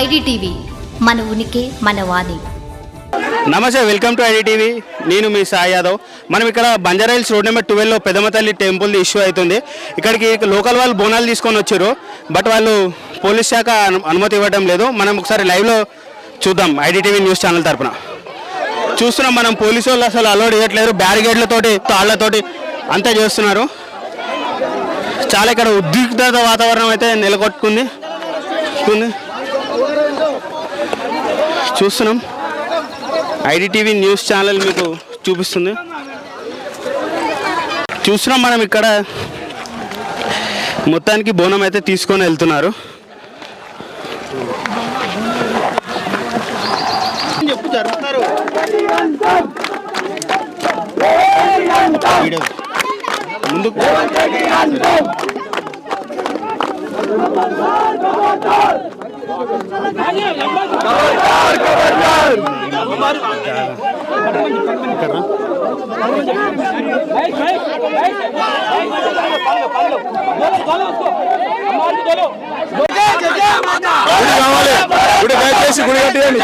IDTV మన ఉనికి మన వాణి. నమస్తే వెల్కమ్ టు ఐడిటీవీ. నేను మీ సాయి యాదవ్. మనం ఇక్కడ బంజారాయిల్స్ రోడ్ నెంబర్ ట్వెల్వ్లో పెదమతల్లి టెంపుల్ ఇష్యూ అవుతుంది. ఇక్కడికి లోకల్ వాళ్ళు బోనాలు తీసుకొని వచ్చారు. బట్ వాళ్ళు పోలీస్ శాఖ అనుమతి ఇవ్వడం లేదు. మనం ఒకసారి లైవ్లో చూద్దాం ఐడిటీవీ న్యూస్ ఛానల్ తరపున. చూస్తున్నాం మనం పోలీసు వాళ్ళు అసలు అలౌడ్ ఇవ్వట్లేదు బ్యారిగేడ్లతోటి తాళ్ళతోటి అంతా చేస్తున్నారు. చాలా ఇక్కడ ఉద్రిక్తత వాతావరణం అయితే నెలకొట్టుకుంది చూస్తున్నాం. ఐడిటీవీ న్యూస్ ఛానల్ మీకు చూపిస్తుంది. చూస్తున్నాం మనం ఇక్కడ. మొత్తానికి బోనం అయితే తీసుకొని వెళ్తున్నారు. చెప్పు ముందు గుడి కావాలి. గుడి దయచేసి గుడి కట్టేయండి.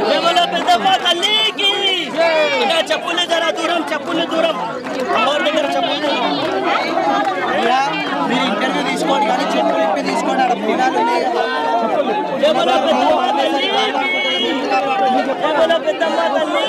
కేవలం పెద్దమ్మ తల్లికి ఇంకా చెప్పులు జర దూరం చెప్పులు దూరం. అమ్మవారి దగ్గర చెప్పులు మీరు ఇంటర్వ్యూ తీసుకోండి? కానీ చెప్పులు ఇప్పి తీసుకోండి. అక్కడ ఉన్నాయి. కదా పెద్దమ్మ తల్లి.